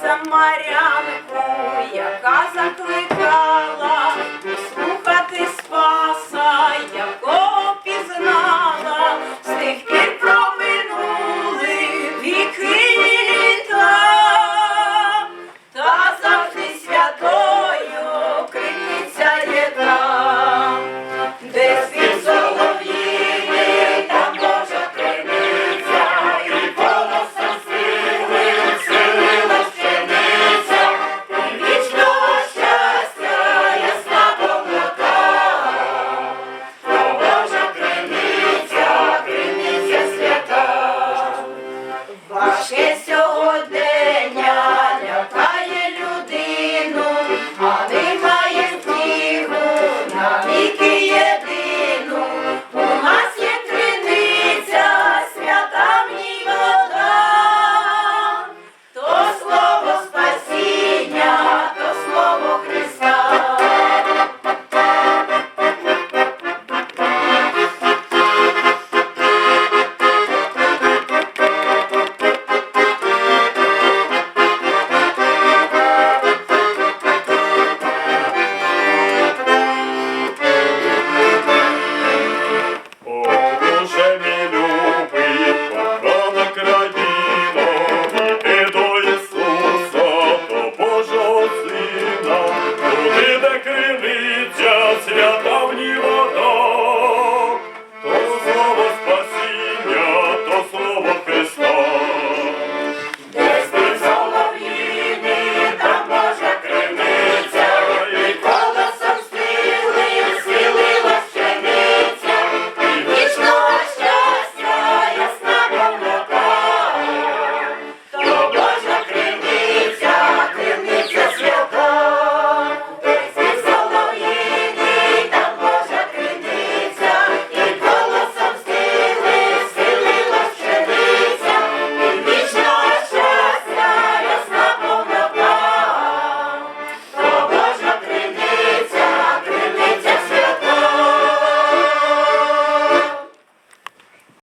Самарянку, яка закликала. will